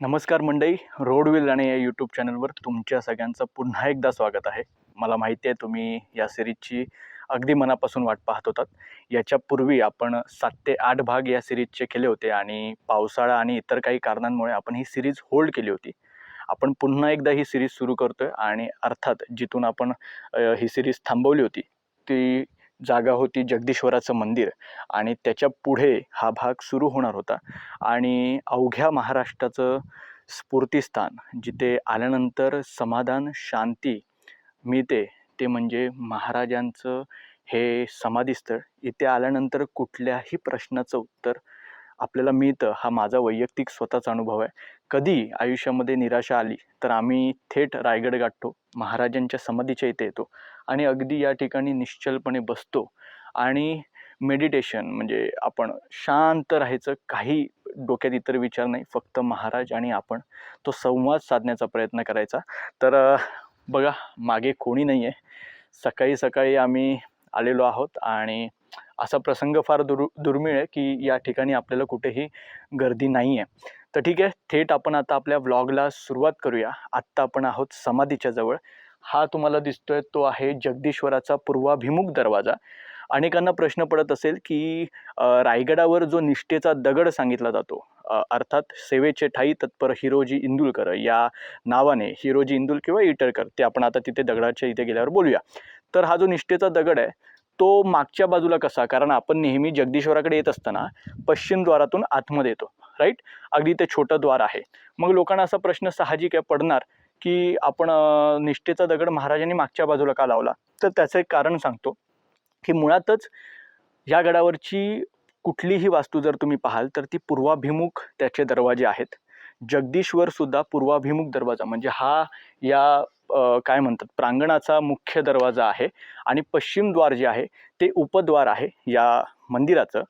नमस्कार मंडई रोडविल आणि या यूट्यूब चॅनलवर तुमच्या सगळ्यांचं पुन्हा एकदा स्वागत आहे. मला माहिती आहे तुम्ही या सिरीजची अगदी मनापासून वाट पाहत होतात. याच्यापूर्वी आपण सात ते आठ भाग या सिरीजचे केले होते आणि पावसाळा आणि इतर काही कारणांमुळे आपण ही सिरीज होल्ड केली होती. आपण पुन्हा एकदा ही सिरीज सुरू करतोय आणि अर्थात जिथून आपण ही सिरीज थांबवली होती ती जागा होती जगदीश्वराचं मंदिर आणि त्याच्या पुढे हा भाग सुरू होणार होता. आणि अवघ्या महाराष्ट्राचं स्फूर्तिस्थान जिथे आल्यानंतर समाधान शांती मिळते ते म्हणजे महाराजांचं हे समाधीस्थळ. इथे आल्यानंतर कुठल्याही प्रश्नाचं उत्तर आपल्याला मिळतं हा माझा वैयक्तिक स्वतःचा अनुभव आहे. कधी आयुष्यामध्ये निराशा आली तर आम्ही थेट रायगड गाठतो महाराजांच्या समाधीच्या इथे येतो आणि अगदी या ठिकाणी निश्चलपणे बसतो आणि मेडिटेशन म्हणजे आपण शांत राहायचं काही डोक्यात इतर विचार नाही फक्त महाराज आणि आपण तो संवाद साधण्याचा प्रयत्न करायचा. तर बघा मागे कोणी नाही आहे सकाळी सकाळी आम्ही आलेलो आहोत आणि असा प्रसंग फार दुर् दुर्मिळ आहे की या ठिकाणी आपल्याला कुठेही गर्दी नाही आहे तर ठीक आहे थेट आपण आता आपल्या व्लॉगला सुरुवात करूया. आत्ता आपण आहोत समाधीच्या जवळ. हा तुम्हाला दिसतोय तो आहे जगदीश्वराचा पूर्वाभिमुख दरवाजा. अनेकांना प्रश्न पडत असेल की रायगडावर जो निष्ठेचा दगड सांगितला जातो अर्थात सेवेचे ठाई तत्पर हिरोजी इंदुलकर या नावाने हिरोजी इंदुल किंवा इटरकर ते आपण आता तिथे दगडाच्या इथे गेल्यावर बोलूया. तर हा जो निष्ठेचा दगड आहे तो मागच्या बाजूला कसा? कारण आपण नेहमी जगदीश्वराकडे येत असताना पश्चिम द्वारातून आतमध्ये येतो. राईट अगदी ते छोटं द्वार आहे. मग लोकांना असा प्रश्न साहजिक आहे पडणार की आपण निष्ठेचा दगड महाराजांनी मागच्या बाजूला का लावला? तर त्याचं एक कारण सांगतो की मुळातच या गडावरची कुठलीही वास्तू जर तुम्ही पाहाल तर ती पूर्वाभिमुख त्याचे दरवाजे आहेत. जगदीश्वर सुद्धा पूर्वाभिमुख दरवाजा म्हणजे हा या काय म्हणतात प्रांगणाचा मुख्य दरवाजा आहे. आणि पश्चिम द्वार जे आहे ते उपद्वार आहे या मंदिराचं.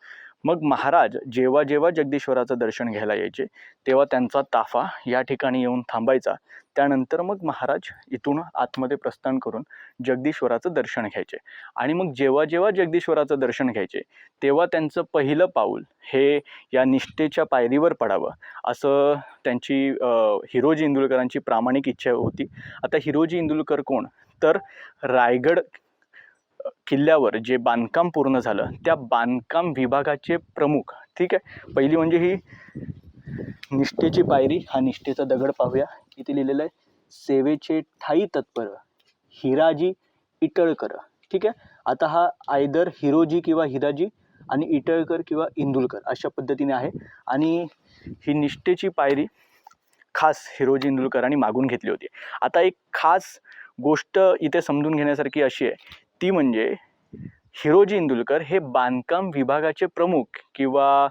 मग महाराज जेव्हा जेव्हा जगदीश्वराचं दर्शन घ्यायला यायचे तेव्हा त्यांचा ताफा या ठिकाणी येऊन थांबायचा. त्यानंतर मग महाराज इथून आतमध्ये प्रस्थान करून जगदीश्वराचं दर्शन घ्यायचे. आणि मग जेव्हा जेव्हा जगदीश्वराचं दर्शन घ्यायचे तेव्हा त्यांचं पहिलं पाऊल हे या निष्ठेच्या पायरीवर पडावं. असं त्यांची हिरोजी इंदुलकरांची प्रामाणिक इच्छा होती. आता हिरोजी इंदुलकर कोण? तर रायगड किल्ल्यावर जे बांधकाम पूर्ण झालं त्या बांधकाम विभागाचे प्रमुख ठीक आहे? पहिली म्हणजे ही निष्ठेची पायरी हा निष्ठेचा दगड पाहूया. इथे लिहिलेलं आहे? सेवेचे ठाई तत्पर हिराजी इटळकर ठीक आहे? आता हा आयदर हिरोजी किंवा हिराजी आणि इटळकर किंवा इंदुलकर अशा पद्धतीने आहे. आणि ही निष्ठेची पायरी खास हिरोजी इंदुलकरांनी मागून घेतली होती. आता एक खास गोष्ट इथे समजून घेण्यासारखी अशी आहे ती म्हणजे हिरोजी इंदुलकर हे बांधकाम विभागाचे प्रमुख किंवा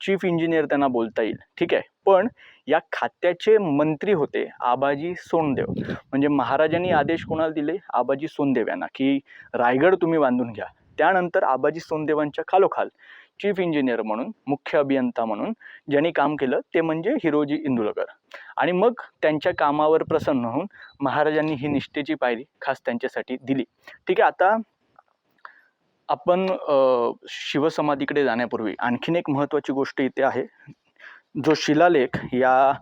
चीफ इंजिनियर त्यांना बोलता येईल. ठीक आहे? पण या खात्याचे मंत्री होते आबाजी सोनदेव. म्हणजे महाराजांनी आदेश कोणाला दिले? आबाजी सोनदेव यांना की रायगड तुम्ही बांधून घ्या. त्यानंतर आबाजी सोनदेवांच्या खालोखाल चीफ इंजिनियर म्हणून मुख्य अभियंता म्हणून ज्यांनी काम केलं ते म्हणजे हिरोजी इंदुलकर. आणि मग त्यांच्या कामावर प्रसन्न होऊन महाराजांनी ही निष्ठेची पायरी खास त्यांच्यासाठी दिली. ठीक आहे आता आपण शिवसमाधीकडे जाण्यापूर्वी आणखीन एक महत्त्वाची गोष्ट इथे आहे. जो शिलालेख या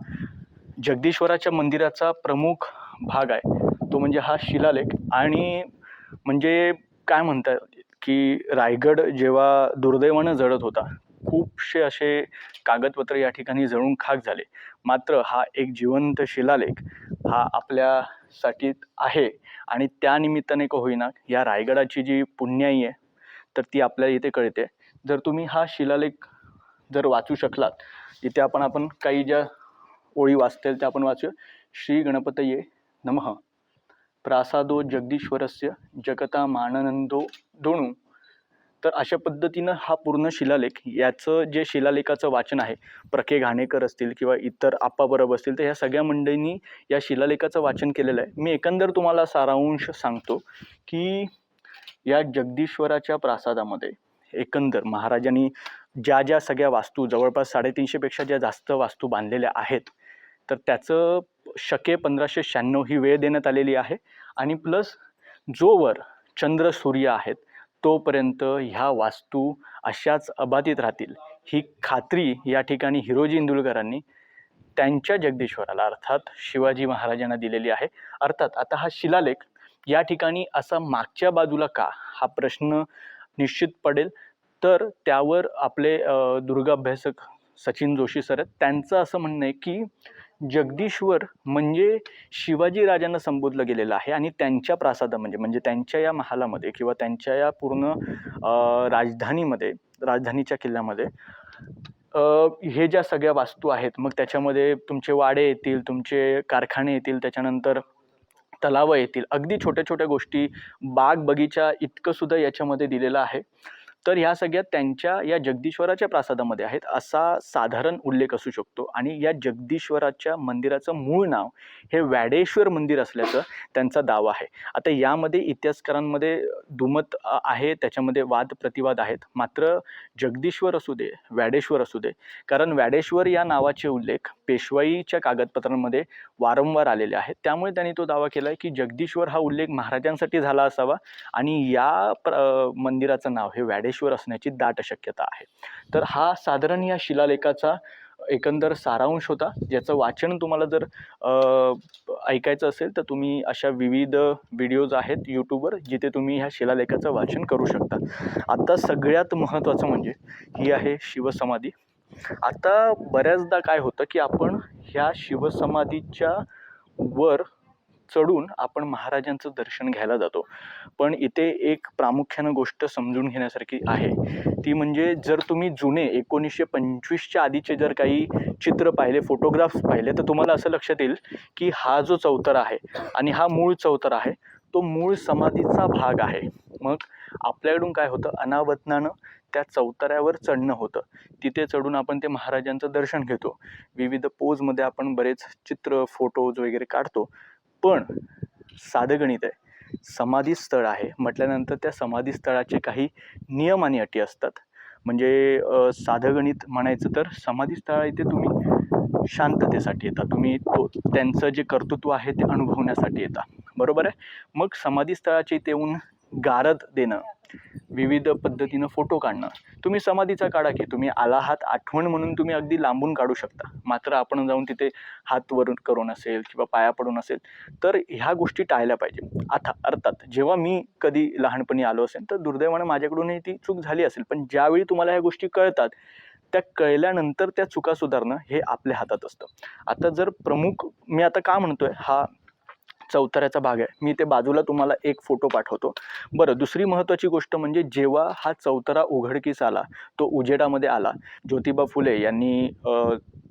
जगदीश्वराच्या मंदिराचा प्रमुख भाग आहे तो म्हणजे हा शिलालेख. आणि म्हणजे काय म्हणतात की रायगड जेव्हा दुर्दैवानं जळत होता खूपसे असे कागदपत्र या ठिकाणी जळून खाक झाले. मात्र हा एक जिवंत शिलालेख हा आपल्यासाठी आहे आणि त्यानिमित्ताने का होईना या रायगडाची जी पुण्याई आहे तर ती आपल्याला इथे कळते. जर तुम्ही हा शिलालेख जर वाचू शकलात इथे आपण आपण काही ज्या ओळी वाचतील त्या आपण वाचूया. श्री गणपतये नमः. प्रासादो जगदीश्वरस्य जगता माननंदो दोणू. तर अशा पद्धतीनं हा पूर्ण शिलालेख याचं जे शिलालेखाचं वाचन आहे प्रके घाणेकर असतील किंवा इतर आप्पाबरोबर असतील तर ह्या सगळ्या मंडळींनी या शिलालेखाचं वाचन केलेलं आहे. मी एकंदर तुम्हाला सारांश सांगतो की या जगदीश्वराच्या प्रासादामध्ये एकंदर महाराजांनी ज्या ज्या सगळ्या वास्तू जवळपास साडेतीनशेपेक्षा ज्या जास्त वास्तू बांधलेल्या आहेत तर त्याचं शके पंधराशे शहाण्णव ही वेळ देण्यात आलेली आहे. आणि प्लस जोवर चंद्र सूर्य आहेत तोपर्यंत ह्या वास्तू अशाच अबाधित राहतील. ही खात्री या ठिकाणी हिरोजी इंदुलकरांनी त्यांच्या जगदीश्वराला अर्थात शिवाजी महाराजांना दिलेली आहे. अर्थात आता हा शिलालेख या ठिकाणी असा मागच्या बाजूला का हा प्रश्न निश्चित पडेल? तर त्यावर आपले दुर्गाभ्यासक सचिन जोशी सर आहेत. त्यांचं असं म्हणणं आहे की जगदीश्वर म्हणजे शिवाजी राजांना संबोधलं गेलेलं आहे आणि त्यांच्या प्रासादामध्ये म्हणजे, म्हणजे त्यांच्या या महालामध्ये किंवा त्यांच्या या पूर्ण राजधानीमध्ये राजधानीच्या किल्ल्यामध्ये हे ज्या सगळ्या वास्तू आहेत मग त्याच्यामध्ये तुमचे वाडे येतील तुमचे कारखाने येतील त्याच्यानंतर तलावं येतील अगदी छोट्या छोट्या गोष्टी बाग बगीचा इतकं सुद्धा याच्यामध्ये दिलेलं आहे. तर ह्या सगळ्या त्यांच्या या जगदीश्वराच्या प्रासादामध्ये आहेत असा साधारण उल्लेख असू शकतो. आणि या जगदीश्वराच्या मंदिराचं मूळ नाव हे वॅडेश्वर मंदिर असल्याचं त्यांचा दावा आहे. आता यामध्ये इतिहासकारांमध्ये दुमत आहे त्याच्यामध्ये वाद प्रतिवाद आहेत. मात्र जगदीश्वर असू दे वॅडेश्वर असू दे कारण वॅडेश्वर या नावाचे उल्लेख पेशवाईच्या कागदपत्रांमध्ये वारंवार आलेले आहेत. त्यामुळे त्यांनी तो दावा केला आहे की जगदीश्वर हा उल्लेख महाराजांसाठी झाला असावा आणि या प्र मंदिराचं नाव हे वॅडेश्वर असण्याची दाट शक्यता आहे. तर हा साधारण या शिलालेखाचा एकंदर सारांश होता. ज्याचं वाचन तुम्हाला जर ऐकायचं असेल तर तुम्ही अशा विविध व्हिडिओज आहेत यूट्यूबवर जिथे तुम्ही ह्या शिलालेखाचं वाचन करू शकता. आत्ता सगळ्यात महत्त्वाचं म्हणजे ही आहे शिवसमाधी. आता बऱ्याचदा काय होतं की आपण ह्या शिवसमाधीच्या वर चढून आपण महाराजांचं दर्शन घ्यायला जातो. पण इथे एक प्रामुख्यानं गोष्ट समजून घेण्यासारखी आहे. ती म्हणजे जर तुम्ही जुने एकोणीसशे पंचवीसच्या आधीचे जर काही चित्र पाहिले फोटोग्राफ्स पाहिले तर तुम्हाला असं लक्षात येईल की हा जो चौतरा आहे आणि हा मूळ चौतरा आहे तो मूळ समाधीचा भाग आहे. मग आपल्याकडून काय होतं? अनावतनानं त्या चौतऱ्यावर चढणं होतं. तिथे चढून आपण ते महाराजांचं दर्शन घेतो. विविध पोजमध्ये आपण बरेच चित्र फोटोज वगैरे काढतो. पण साधं गणित आहे. समाधी स्थळ आहे. म्हटल्यानंतर त्या समाधी स्थळाचे काही नियम आणि अटी असतात. म्हणजे साधं गणित म्हणायचं तर समाधी स्थळ इथे तुम्ही शांततेसाठी येता. तुम्ही तो त्यांचं जे कर्तृत्व आहे ते अनुभवण्यासाठी येता. बरोबर आहे? मग समाधी स्थळाच्या इथे येऊन गारद देणं विविध पद्धतीनं फोटो काढणं. तुम्ही समाधीचा काढा की तुम्ही आला हात आठवण म्हणून तुम्ही अगदी लांबून काढू शकता. मात्र आपण जाऊन तिथे हात वरून करून असेल किंवा पाया पडून असेल तर ह्या गोष्टी टाळल्या पाहिजे. आता अर्थात जेव्हा मी कधी लहानपणी आलो असेल तर दुर्दैवानं माझ्याकडूनही ती चूक झाली असेल. पण ज्यावेळी तुम्हाला ह्या गोष्टी कळतात त्या कळल्यानंतर त्या चुका सुधारणं हे आपल्या हातात असतं. आता जर प्रमुख मी आता का म्हणतोय हा चौथऱ्याचा भाग आहे. मी ते बाजूला तुम्हाला एक फोटो पाठवतो. बरं दुसरी महत्त्वाची गोष्ट म्हणजे जेव्हा हा चौथरा उघडकीस आला तो उजेडामध्ये आला. ज्योतिबा फुले यांनी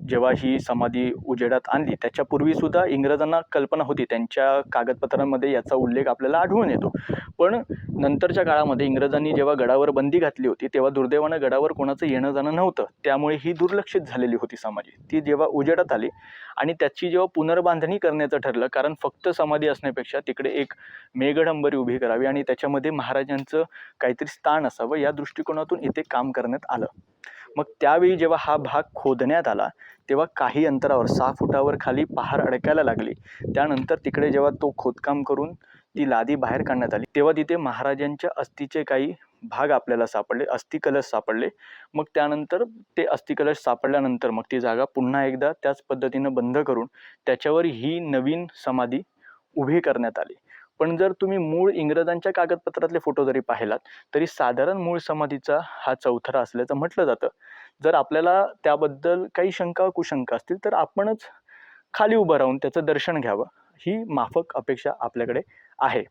जेव्हा ही समाधी उजेडात आणली त्याच्यापूर्वी सुद्धा इंग्रजांना कल्पना होती. त्यांच्या कागदपत्रांमध्ये याचा उल्लेख आपल्याला आढळून येतो. पण नंतरच्या काळामध्ये इंग्रजांनी जेव्हा गडावर बंदी घातली होती तेव्हा दुर्दैवानं गडावर कोणाचं येणं जाणं नव्हतं. त्यामुळे ही दुर्लक्षित झालेली होती समाधी. ती जेव्हा उजेडात आली आणि त्याची जेव्हा पुनर्बांधणी करण्याचं ठरलं कारण फक्त समाधी असण्यापेक्षा तिकडे एक मेघडंबरी उभी करावी आणि त्याच्यामध्ये महाराजांचं काहीतरी स्थान असावं या दृष्टिकोनातून इथे काम करण्यात आलं. मग त्यावेळी जेव्हा हा भाग खोदण्यात आला तेव्हा काही अंतरावर सहा फुटावर खाली पहार अडकायला लागली. त्यानंतर तिकडे जेव्हा तो खोदकाम करून ती लादी बाहेर काढण्यात आली तेव्हा तिथे महाराजांच्या अस्थीचे काही भाग आपल्याला सापडले अस्थिकलश सापडले. मग त्यानंतर ते अस्थिकलश सापडल्यानंतर मग ती जागा पुन्हा एकदा त्याच पद्धतीनं बंद करून त्याच्यावर ही नवीन समाधी उभी करण्यात आली. पण जर तुम्ही मूळ इंग्रजांच्या कागदपत्रातले फोटो जरी पाहिलात तरी साधारण मूळ समाधीचा हा चौथरा असल्याचं म्हटलं जातं. जर आपल्याला त्याबद्दल काही शंका कुशंका असतील तर आपणच खाली उभं राहून त्याचं दर्शन घ्यावं. ही माफक अपेक्षा आपल्याकडे आहे.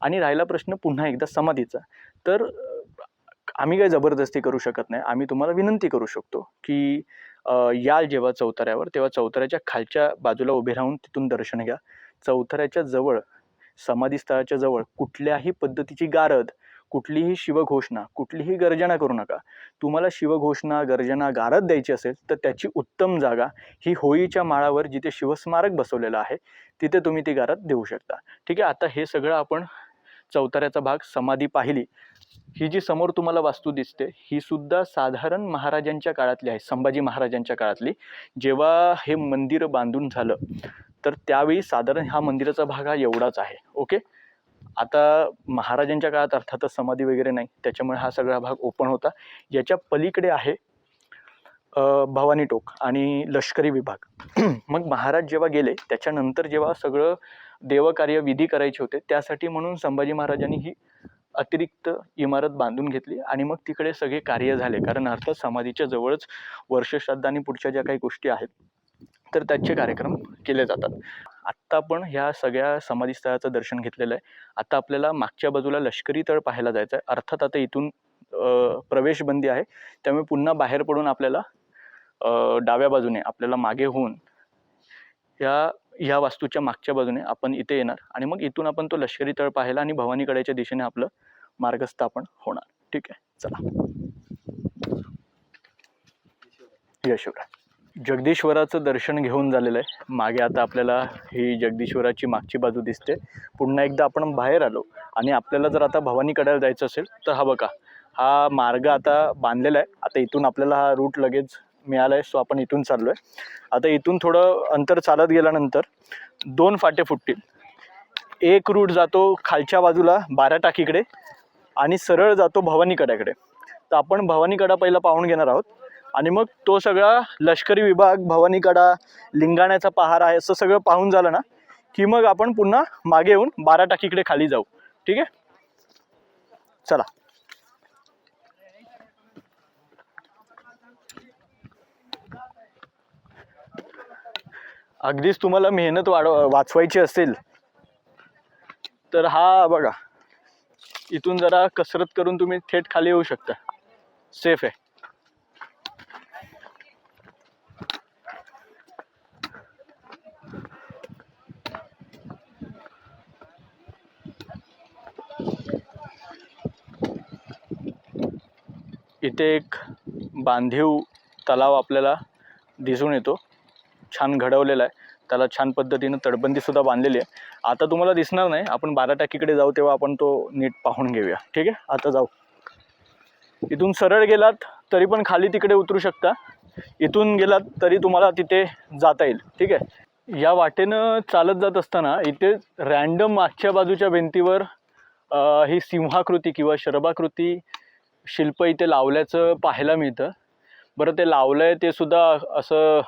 आणि राहिला प्रश्न पुन्हा एकदा समाधीचा. तर आम्ही काही जबरदस्ती करू शकत नाही. आम्ही तुम्हाला विनंती करू शकतो की याल जेव्हा चौथऱ्यावर तेव्हा चौथऱ्याच्या खालच्या बाजूला उभे राहून तिथून दर्शन घ्या. चौथऱ्याच्या जवळ समाधीस्थळाच्या जवळ कुठल्याही पद्धतीची गारद कुठलीही शिवघोषणा कुठलीही गर्जना करू नका. तुम्हाला शिवघोषणा गर्जना गारद द्यायची असेल तर त्याची उत्तम जागा ही होळीच्या माळावर जिथे शिवस्मारक बसवलेलं आहे तिथे तुम्ही ती गारद देऊ शकता. ठीक आहे आता हे सगळं आपण चौताऱ्याचा भाग समाधी पाहिली. ही जी समोर तुम्हाला वास्तू दिसते ही सुद्धा साधारण महाराजांच्या काळातली आहे संभाजी महाराजांच्या काळातली. जेव्हा हे मंदिर बांधून झालं तर त्यावेळी साधारण हा मंदिराचा भाग हा एवढाच आहे ओके? आता महाराजांच्या काळात अर्थातच समाधी वगैरे नाही त्याच्यामुळे हा सगळा भाग ओपन होता. याच्या पलीकडे आहे भवानी टोक आणि लष्करी विभाग. मग महाराज जेव्हा गेले त्याच्यानंतर जेव्हा सगळं देवकार्य विधी करायचे होते त्यासाठी म्हणून संभाजी महाराजांनी ही अतिरिक्त इमारत बांधून घेतली आणि मग तिकडे सगळे कार्य झाले. कारण अर्थात समाधीच्या जवळच वर्षश्राद्ध आणि पुढच्या ज्या काही गोष्टी आहेत तर त्याचे कार्यक्रम केले जातात. आत्ता आपण ह्या सगळ्या समाधीस्थळाचं दर्शन घेतलेलं आहे. आता आपल्याला मागच्या बाजूला लष्करी तळ पाहायला जायचं आहे. अर्थात आता इथून प्रवेशबंदी आहे. त्यामुळे पुन्हा बाहेर पडून आपल्याला डाव्या बाजूने आपल्याला मागे होऊन ह्या ह्या वास्तूच्या मागच्या बाजूने आपण इथे येणार. आणि मग इथून आपण तो लष्करी तळ पाहायला आणि भवानीकडेच्या दिशेने आपलं मार्गस्थापन होणार. ठीक आहे? चला. यशवराज जगदीश्वराचं दर्शन घेऊन झालेलं आहे. मागे आता आपल्याला ही जगदीश्वराची मागची बाजू दिसते. पुन्हा एकदा आपण बाहेर आलो आणि आपल्याला जर आता भवानीकड्याला जायचं असेल तर हा बघा हा मार्ग आता बांधलेला आहे. आता इथून आपल्याला हा रूट लगेच मिळाला आहे सो आपण इथून चाललो आहे आता इथून थोडं अंतर चालत गेल्यानंतर दोन फाटे फुटतील. एक रूट जातो खालच्या बाजूला बारा टाकीकडे आणि सरळ जातो भवानीकड्याकडे. तर आपण भवानीकडा पहिला पाहून घेणार आहोत. आणि मग तो सगळा लष्करी विभाग भवानीकडा लिंगाण्याचा पहार आहे असं सगळं पाहून झालं ना की मग आपण पुन्हा मागे येऊन बारा टाकीकडे खाली जाऊ. ठीक आहे? चला. अगदीच तुम्हाला मेहनत वाढव वाचवायची असेल तर हा बघा. इथून जरा कसरत करून तुम्ही थेट खाली येऊ शकता. सेफ आहे. इथे एक बांधीव तलाव आपल्याला दिसून येतो. छान घडवलेला आहे. त्याला छान पद्धतीनं तडबंदीसुद्धा बांधलेली आहे. आता तुम्हाला दिसणार नाही. आपण बारा टाकीकडे जाऊ तेव्हा आपण तो नीट पाहून घेऊया. ठीक आहे? आता जाऊ. इथून सरळ गेलात तरी पण खाली तिकडे उतरू शकता. इथून गेलात तरी तुम्हाला तिथे जाता येईल. ठीक आहे? या वाटेनं चालत जात असताना इथे रॅन्डम मागच्या बाजूच्या भिंतीवर ही सिंहाकृती किंवा शरभाकृती शिल्प इथे लावल्याचं पाहायला मिळतं. बरं ते लावलं आहे ते सुद्धा असं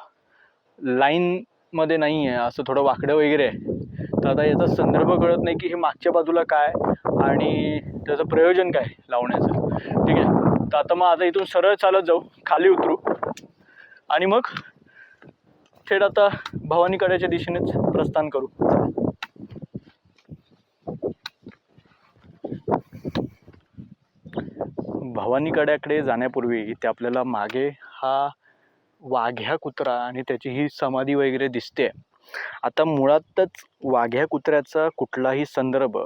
लाईनमध्ये नाही आहे असं थोडं वाकडं वगैरे आहे. तर आता याचा संदर्भ कळत नाही की हे मागच्या बाजूला काय आणि त्याचं प्रयोजन काय लावण्याचं. ठीक आहे. तर आता मग आता इथून सरळ चालत जाऊ खाली उतरू. आणि मग थेट आता भवानीकड्याच्या दिशेनेच प्रस्थान करू. भवानीकड्याकडे जाण्यापूर्वी इथे आपल्याला मागे हा वाघ्या कुत्रा आणि त्याची ही समाधी वगैरे दिसते. आता मुळातच वाघ्या कुत्र्याचा कुठलाही संदर्भ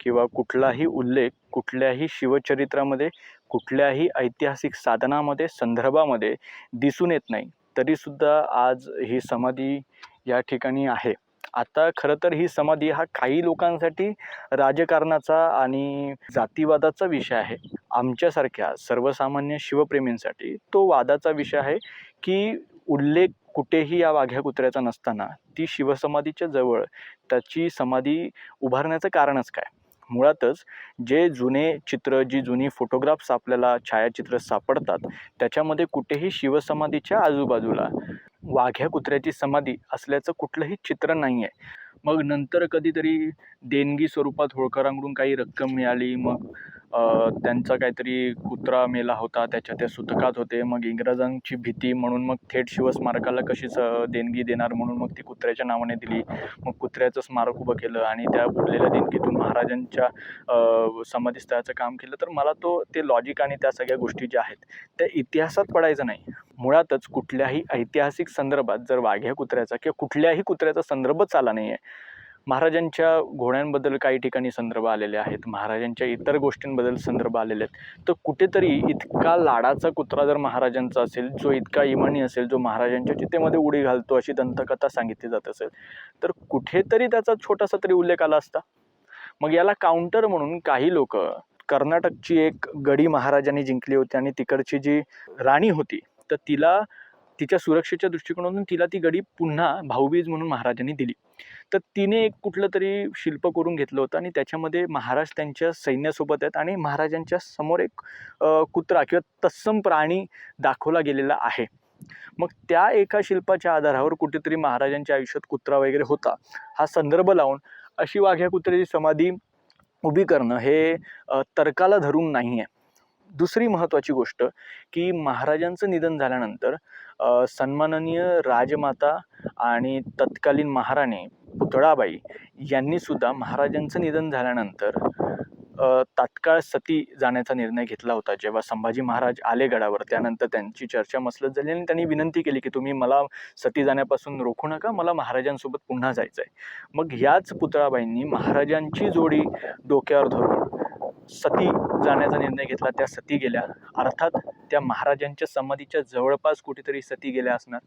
किंवा कुठलाही उल्लेख कुठल्याही शिवचरित्रामध्ये कुठल्याही ऐतिहासिक साधनामध्ये संदर्भामध्ये दिसून येत नाही. तरीसुद्धा आज ही समाधी या ठिकाणी आहे. आता खरं तर ही समाधी हा काही लोकांसाठी राजकारणाचा आणि जातीवादाचा विषय आहे. आमच्यासारख्या सर्वसामान्य शिवप्रेमींसाठी तो वादाचा विषय आहे की उल्लेख कुठेही या वाघ्या कुत्र्याचा नसताना ती शिवसमाधीच्या जवळ त्याची समाधी उभारण्याचं कारणच काय? मुळातच जे जुने चित्र जी जुनी फोटोग्राफ्स आपल्याला छायाचित्र सापडतात त्याच्यामध्ये कुठेही शिवसमाधीच्या आजूबाजूला वाघ्या कुत्र्याची समाधी असल्याचं कुठलंही चित्र नाही आहे मग नंतर कधीतरी देणगी स्वरूपात होळकरांकडून काही रक्कम मिळाली मग त्यांचा काहीतरी कुत्रा मेला होता त्याच्या त्या सुतकात होते. मग इंग्रजांची भीती म्हणून मग थेट शिवस्मारकाला कशीच देणगी देणार म्हणून मग ती कुत्र्याच्या नावाने दिली. मग कुत्र्याचं स्मारक उभं केलं आणि त्या उरलेल्या देणगीतून महाराजांच्या अ, समाधीस्थळाचं काम केलं. तर मला तो ते लॉजिक आणि त्या सगळ्या गोष्टी ज्या आहेत त्या इतिहासात पडायचं नाही. मुळातच कुठल्याही ऐतिहासिक संदर्भात जर वाघ्या कुत्र्याचा किंवा कुठल्याही कुत्र्याचा संदर्भच आला नाही आहे महाराजांच्या घोड्यांबद्दल काही ठिकाणी संदर्भ आलेले आहेत महाराजांच्या इतर गोष्टींबद्दल संदर्भ आलेले आहेत. तर कुठेतरी इतका लाडाचा कुत्रा जर महाराजांचा असेल जो इतका इमानी असेल जो महाराजांच्या चितेमध्ये उडी घालतो अशी दंतकथा सांगितली जात असेल तर कुठेतरी त्याचा छोटासा तरी उल्लेख आला असता. मग याला काउंटर म्हणून काही लोक कर्नाटकची एक गडी महाराजांनी जिंकली होती आणि तिकडची जी राणी होती तर तिला तिच्या सुरक्षेच्या दृष्टिकोनातून तिला ती गडी पुन्हा भाऊबीज म्हणून महाराजांनी दिली. तर तिने एक कुठलं तरी शिल्प करून घेतलं होतं आणि त्याच्यामध्ये महाराज त्यांच्या सैन्यासोबत आहेत आणि महाराजांच्या समोर एक कुत्रा किंवा तत्सम प्राणी दाखवला गेलेला आहे. मग त्या एका शिल्पाच्या आधारावर कुठेतरी महाराजांच्या आयुष्यात कुत्रा वगैरे होता. हा संदर्भ लावून अशी वाघ्या कुत्र्याची समाधी उभी करणं हे तर्काला धरून नाही आहे दुसरी महत्त्वाची गोष्ट की महाराजांचं निधन झाल्यानंतर सन्माननीय राजमाता आणि तत्कालीन महाराणी पुतळाबाई यांनीसुद्धा महाराजांचं निधन झाल्यानंतर तात्काळ सती जाण्याचा निर्णय घेतला होता. जेव्हा संभाजी महाराज आले गडावर त्यानंतर त्यांची चर्चा मसलत झाली आणि त्यांनी विनंती केली की तुम्ही मला सती जाण्यापासून रोखू नका मला महाराजांसोबत पुन्हा जायचं आहे मग याच पुतळाबाईंनी महाराजांची जोडी डोक्यावर धरून सती जाण्याचा निर्णय घेतला त्या सती गेल्या. अर्थात त्या महाराजांच्या समाधीच्या जवळपास कुठेतरी सती गेल्या असणार.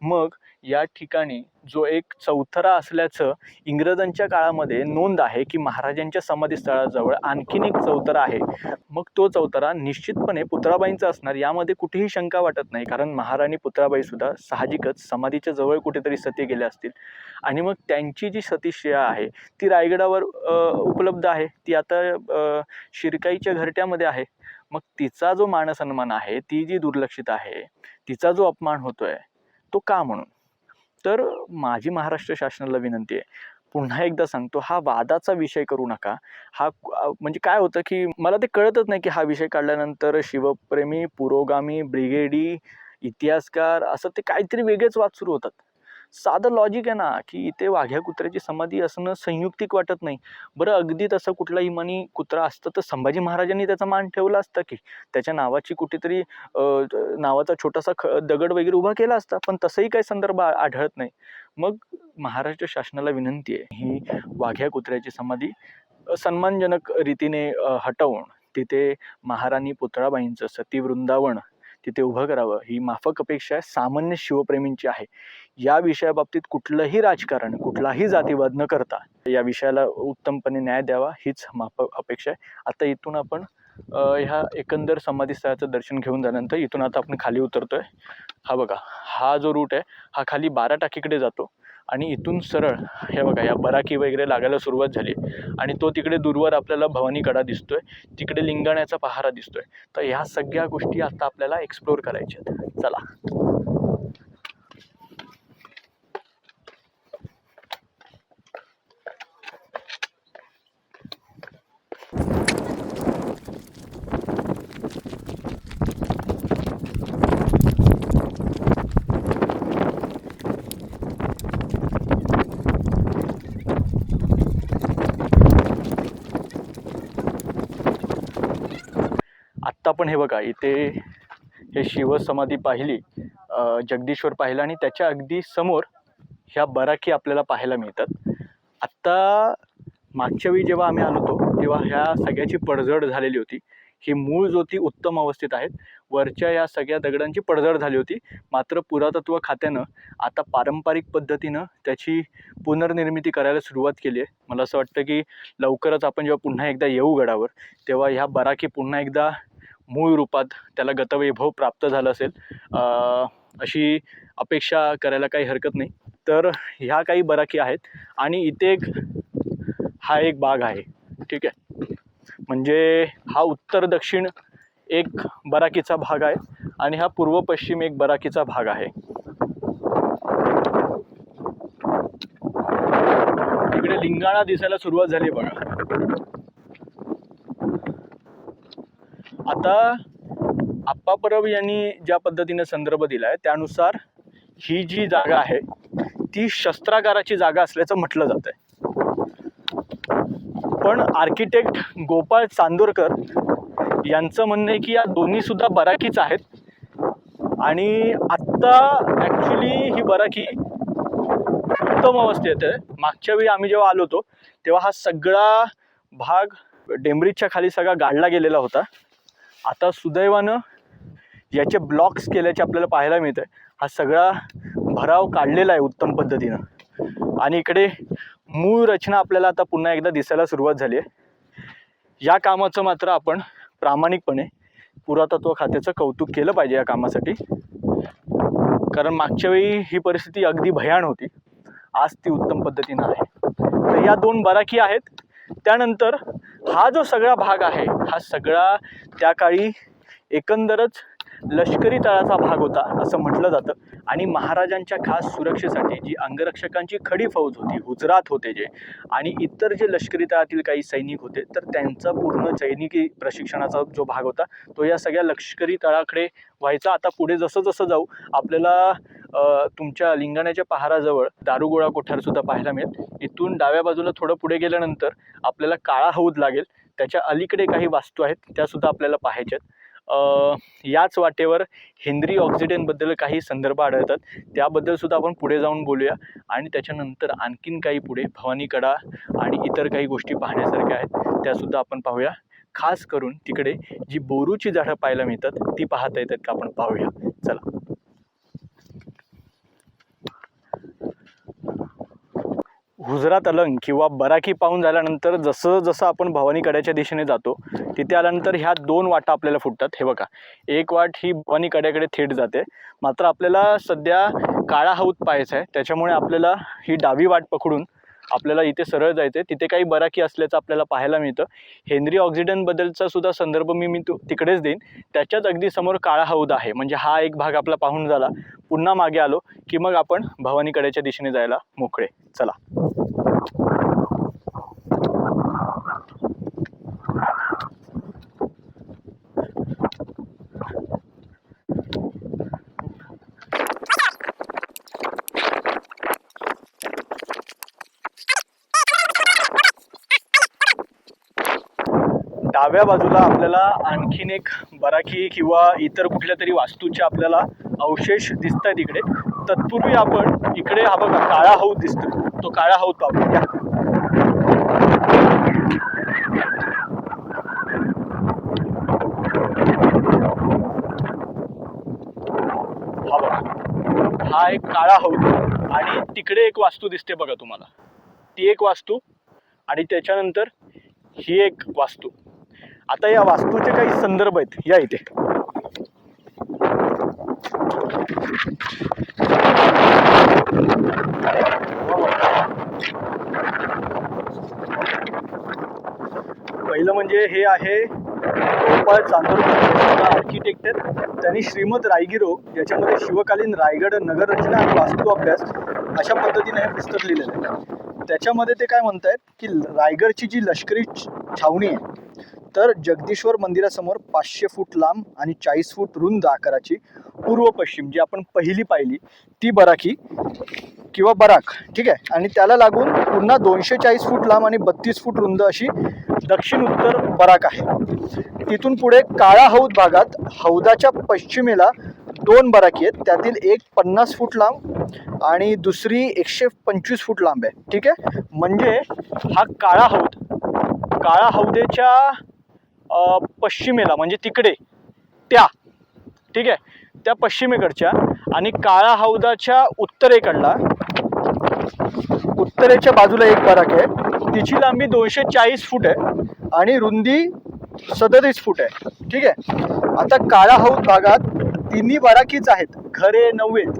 मग या ठिकाणी जो एक चौथरा असल्याचं इंग्रजांच्या काळामध्ये नोंद आहे की महाराजांच्या समाधीस्थळाजवळ आणखीन एक चौथरा आहे. मग तो चौथरा निश्चितपणे पुतळाबाईंचा असणार यामध्ये कुठेही शंका वाटत नाही कारण महाराणी पुतळाबाईसुद्धा साहजिकच समाधीच्या जवळ कुठेतरी सती गेल्या असतील. आणि मग त्यांची जी सतीश्रिया आहे ती रायगडावर उपलब्ध आहे. ती आता शिरकाईच्या घरट्यामध्ये आहे. मग तिचा जो मानसन्मान आहे ती जी दुर्लक्षित आहे तिचा जो अपमान होतोय तो का म्हणून? तर माझी महाराष्ट्र शासनाला विनंती आहे. पुन्हा एकदा सांगतो हा वादाचा विषय करू नका. हा म्हणजे काय होतं की मला ते कळतच नाही की हा विषय काढल्यानंतर शिवप्रेमी पुरोगामी ब्रिगेडी इतिहासकार असं ते काहीतरी वेगळेच वाद सुरू होतात. साधं लॉजिक आहे ना की इथे वाघ्या कुत्र्याची समाधी असणं संयुक्तिक वाटत नाही. बरं अगदी तसं कुठला इमानी कुत्रा असतं तर संभाजी महाराजांनी त्याचा मान ठेवला असता की? त्याच्या नावाची कुठेतरी नावाचा छोटासा ख दगड वगैरे उभा केला असता पण तसंही काही संदर्भ आढळत नाही. मग महाराष्ट्र शासनाला विनंती आहे ही वाघ्या कुत्र्याची समाधी सन्मानजनक रीतीने हटवून तिथे महाराणी पुतळाबाईंचं सती वृंदावन तिथे उभं करावं. ही माफक अपेक्षा आहे. सामान्य शिवप्रेमींची आहे. या विषयाबाबतीत कुठलंही राजकारण कुठलाही जातीवाद न करता या विषयाला उत्तमपणे न्याय द्यावा. हीच माफक अपेक्षा आहे. आता इथून आपण ह्या एकंदर समाधीस्थळाचं दर्शन घेऊन झाल्यानंतर इथून आता आपण खाली उतरतोय. हा बघा हा जो रूट आहे हा खाली बारा टाकीकडे जातो. आणि इथून सरळ हे बघा या बराकी वगैरे लागायला सुरुवात झाली. आणि तो तिकडे दूरवर आपल्याला भवानीकडा दिसतोय. तिकडे लिंगाण्याचा पहारा दिसतोय. तर ह्या सगळ्या गोष्टी आता आपल्याला एक्सप्लोअर करायच्या आहेत. चला. आपण पण हे बघा इथे हे शिवसमाधी पाहिली जगदीश्वर पाहिलं आणि त्याच्या अगदी समोर ह्या बराकी आपल्याला पाहायला मिळतात. आत्ता मागच्या वेळी जेव्हा आम्ही आलो होतो तेव्हा ह्या सगळ्याची पडझड झालेली होती. ही मूळ ज्योती उत्तम अवस्थेत आहेत. वरच्या या सगळ्या दगडांची पडझड झाली होती. मात्र पुरातत्व खात्यानं आता पारंपरिक पद्धतीनं त्याची पुनर्निर्मिती करायला सुरुवात केली आहे. मला असं वाटतं की लवकरच आपण जेव्हा पुन्हा एकदा येऊ गडावर तेव्हा ह्या बराकी पुन्हा एकदा मूळ रूपात त्याला गतवैभव प्राप्त झालं असेल. अशी अपेक्षा करायला काही हरकत नाही. तर ह्या काही बराकी आहेत आणि इथे एक हा एक बाग आहे. ठीक आहे? म्हणजे हा उत्तर दक्षिण एक बराकीचा भाग आहे आणि हा पूर्व पश्चिम एक बराकीचा भाग आहे. तिकडे लिंगाणा दिसायला सुरुवात झाली बघा. आता आप्पा परब यांनी ज्या पद्धतीने संदर्भ दिला आहे त्यानुसार ही जी जागा आहे ती शस्त्रागाराची जागा असल्याचं म्हटलं जात आहे पण आर्किटेक्ट गोपाळ चांदोरकर यांचं म्हणणं आहे की या दोन्ही सुद्धा बराकीच आहेत. आणि आत्ता ॲक्च्युली ही बराकी उत्तम अवस्थेत आहे. मागच्या वेळी आम्ही जेव्हा आलो होतो तेव्हा हा सगळा भाग डेंब्रिजच्या खाली सगळा गाडला गेलेला होता. आता सुदैवानं याचे ब्लॉक्स केल्याचे आपल्याला पाहायला मिळतं हा सगळा भराव काढलेला आहे उत्तम पद्धतीनं. आणि इकडे मूळ रचना आपल्याला आता पुन्हा एकदा दिसायला सुरुवात झाली आहे. या कामाचं मात्र आपण प्रामाणिकपणे पुरातत्व खात्याचं कौतुक केलं पाहिजे या कामासाठी. कारण मागच्या वेळी ही परिस्थिती अगदी भयाण होती. आज ती उत्तम पद्धतीनं आहे. तर या दोन बराकी आहेत. त्यानंतर हा जो सगळा भाग आहे हा सगळा त्या काळी एकंदरच लष्करी तळाचा भाग होता असं म्हटलं जातं. आणि महाराजांच्या खास सुरक्षेसाठी जी अंगरक्षकांची खडी फौज होती गुजरात होते जे आणि इतर जे लष्करी तळातील काही सैनिक होते तर त्यांचा पूर्ण सैनिकी प्रशिक्षणाचा जो भाग होता तो या सगळ्या लष्करी तळाकडे व्हायचा. आता पुढे जसं जसं जाऊ आपल्याला तुमच्या लिंगाण्याच्या पहाराजवळ दारुगोळा कोठार सुद्धा पाहायला मिळेल. इथून डाव्या बाजूला थोडं पुढे गेल्यानंतर आपल्याला काळा हौद लागेल. त्याच्या अलीकडे काही वास्तू आहेत त्या सुद्धा आपल्याला पाहायच्यात याच वाटेवर हेनरी ऑक्सिडेंटबद्दल काही संदर्भ आढळतात. त्याबद्दल सुद्धा आपण पुढे जाऊन बोलूया. आणि त्याच्यानंतर आणखीन काही पुढे भवानीकडा आणि इतर काही गोष्टी पाहण्यासारख्या आहेत त्यासुद्धा आपण पाहूया. खास करून तिकडे जी बोरूची झाडं पाहायला मिळतात ती पाहता येतात का आपण पाहूया. चला. गुजरात अलंग किंवा बराकी पाहून झाल्यानंतर जसं जसं आपण भवानीकड्याच्या दिशेने जातो तिथे आल्यानंतर ह्या दोन वाटा आपल्याला फुटतात. हे बघा एक वाट ही भवानीकड्याकडे थेट जाते. मात्र आपल्याला सध्या काळा हौद पाहायचा आहे. त्याच्यामुळे आपल्याला ही डावी वाट पकडून आपल्याला इथे सरळ जायचं आहे तिथे काही बराकी असल्याचं आपल्याला पाहायला मिळतं. हेनरी ऑक्सिडनबद्दलचा सुद्धा संदर्भ मी मी तो तिकडेच देईन. त्याच्याच अगदी समोर काळा हौद आहे. म्हणजे हा एक भाग आपला पाहून झाला. पुन्हा मागे आलो की मग आपण भवानीकड्याच्या दिशेने जायला मोकळे. चला. डाव्या बाजूला आपल्याला आणखीन एक बराकी किंवा इतर कुठल्या तरी वास्तूचे आपल्याला अवशेष दिसत आहेत इकडे. तत्पूर्वी आपण इकडे हा बघा काळा हौद दिसतो. तो काळा हौद पाहू या हा बघा. हा एक काळा हौद आणि तिकडे एक वास्तू दिसते बघा तुम्हाला. ती एक वास्तू आणि त्याच्यानंतर ही एक वास्तू. आता या वास्तूचे काही संदर्भ आहेत. या इथे. पहिलं म्हणजे हे आहे गोपाळ चांदोरकर आर्किटेक्ट आहेत. त्यांनी श्रीमद रायगिरो याच्यामध्ये शिवकालीन रायगड नगररचना आणि वास्तू अभ्यास अशा पद्धतीने हे पुस्तक लिहिलेलं आहे. त्याच्यामध्ये ते काय म्हणतायत की रायगडची जी लष्करी छावणी आहे तर जगदीश्वर मंदिरासमोर पाचशे फूट लांब आणि चाळीस फूट रुंद आकाराची पूर्व पश्चिम जी आपण पहिली पाहिली ती बराकी किंवा बराक ठीक आहे? आणि त्याला लागून पुन्हा दोनशे चाळीस फूट लांब आणि बत्तीस फूट रुंद अशी दक्षिण उत्तर बराक आहे. तिथून पुढे काळा हौद भागात हौदाच्या पश्चिमेला दोन बराकी आहेत. त्यातील एक पन्नास फूट लांब आणि दुसरी एकशे पंचवीस फूट लांब आहे ठीक आहे? म्हणजे हा काळा हौद काळा हौदेच्या पश्चिमेला म्हणजे तिकडे त्या ठीक आहे? त्या पश्चिमेकडच्या आणि काळा हौदाच्या उत्तरेकडला उत्तरेच्या बाजूला एक बराक आहे. तिची लांबी दोनशे चाळीस फूट आहे आणि रुंदी सदतीस फूट आहे. ठीक आहे? आता काळा हौद भागात तिन्ही बराकीच आहेत घरे नव्हेत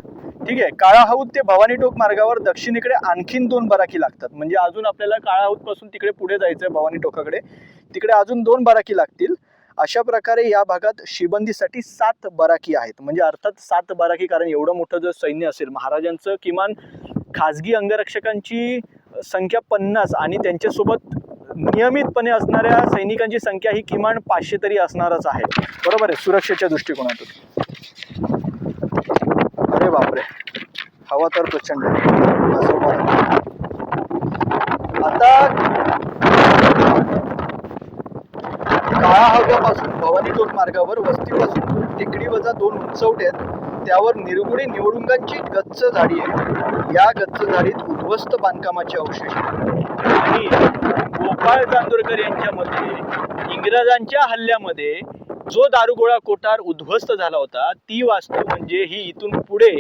ठीक आहे? काळा हौद ते भवानी टोक मार्गावर दक्षिणेकडे आणखीन दोन बराकी लागतात. म्हणजे अजून आपल्याला काळा हौदपासून तिकडे पुढे जायचं आहे भवानी टोकाकडे तिकडे अजून दोन बराकी लागतील. अशा प्रकारे या भागात शिबंदीसाठी सात बराकी आहेत. म्हणजे अर्थात सात बराकी कारण एवढं मोठं जर सैन्य असेल महाराजांचं किमान खाजगी अंगरक्षकांची संख्या पन्नास आणि त्यांच्यासोबत नियमितपणे असणाऱ्या सैनिकांची संख्या ही किमान पाचशे तरी असणारच आहे. बरोबर आहे? सुरक्षेच्या दृष्टिकोनातून. अरे बापरे! हवा तर प्रचंड असं आता काळा भवानी दोन मार्गावर वस्तीपासून टेकडी वजा दोन उंचवटे आहेत. त्यावर निरगुडी निवडुंगांची गच्च झाडी आहे. या गच्च झाडीत उद्ध्वस्त बांधकामाचे अवशेष आणि गोपाळ चांदोरकर यांच्या मते इंग्रजांच्या हल्ल्यामध्ये जो दारुगोळा कोठार उद्ध्वस्त झाला होता ती वास्तू म्हणजे ही इथून पुढे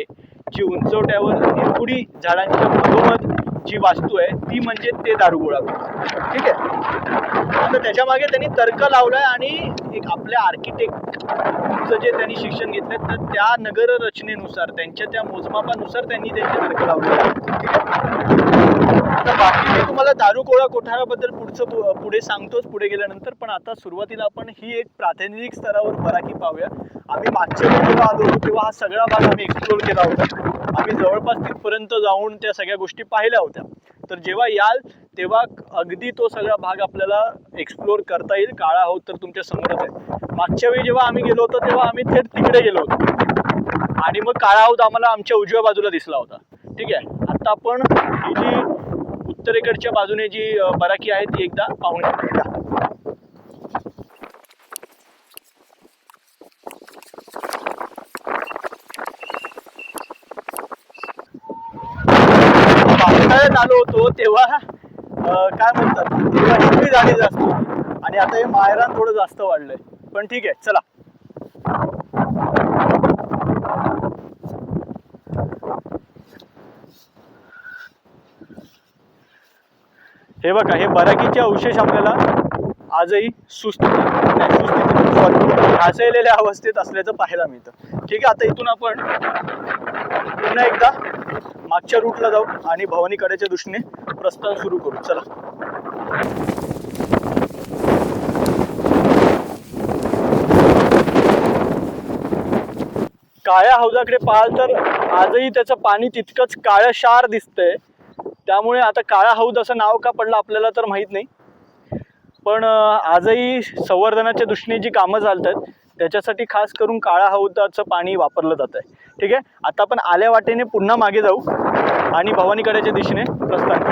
जी उंचवट्यावर निरगुडी झाडांच्या मधोमध जी वास्तू आहे ती म्हणजे ते दारुगोळा कोठार. ठीक आहे? तर त्याच्यामागे त्यांनी तर्क लावलाय आणि एक आपल्या आर्किटेक्टचं जे त्यांनी शिक्षण घेतलं तर त्या नगर रचनेनुसार त्यांच्या त्या मोजमापानुसार त्यांनी त्यांचे तर्क लावले. ठीक आहे आता बाकी मी तुम्हाला दारुकोळा कोठाराबद्दल पुढचं पु- पुढे सांगतोच पुढे गेल्यानंतर पण आता सुरुवातीला आपण ही एक प्रातिनिधिक स्तरावर बराकी पाहूया. आम्ही मागच्या वेळी आलो होतो तेव्हा हा सगळा भाग आम्ही एक्सप्लोर केला होता. आम्ही जवळपास तिथपर्यंत जाऊन त्या सगळ्या गोष्टी पाहिल्या होत्या. तर जेव्हा याल तेव्हा अगदी तो सगळा भाग आपल्याला एक्सप्लोर करता येईल. काळा होत तर तुमच्या समोरच आहे. मागच्या वेळी जेव्हा आम्ही गेलो होतो तेव्हा आम्ही थेट तिकडे गेलो होतो. आणि मग काळा हौद आम्हाला आमच्या उजव्या बाजूला दिसला होता. ठीक आहे? आता आपण ही जी उत्तरेकडच्या बाजूने जी बराकी आहे ती एकदा पाहून घेऊया. पावसाळ्यात आलो होतो तेव्हा काय म्हणतात तेव्हा हिरवी झाडी जास्त. होती. आणि आता हे मायरान थोडं जास्त वाढलंय. पण ठीक आहे चला. हे बघा हे बराकीचे अवशेष आपल्याला आजही सुस्ती नाही सुस्थितीत सॉरी अवस्थेत असल्याचं पाहायला मिळतं. ठीक आहे आता इथून आपण पुन्हा एकदा मागच्या रूटला जाऊ आणि भवानी कड्याच्या दृष्टीने प्रस्थान सुरू करू. चला. काळ्या हौदाकडे पाहाल तर आजही त्याचं पाणी तितकंच काळं शार दिसतंय. त्यामुळे आता काळा हौद असं नाव का पडलं आपल्याला तर माहीत नाही. पण आजही संवर्धनाच्या दृष्टीने जी कामं चालत आहेत त्याच्यासाठी खास करून काळा हौदाचं पाणी वापरलं जात आहे. ठीक आहे? आता आपण आल्या वाटेने पुन्हा मागे जाऊ आणि भवानीकड्याच्या दिशेने प्रस्थान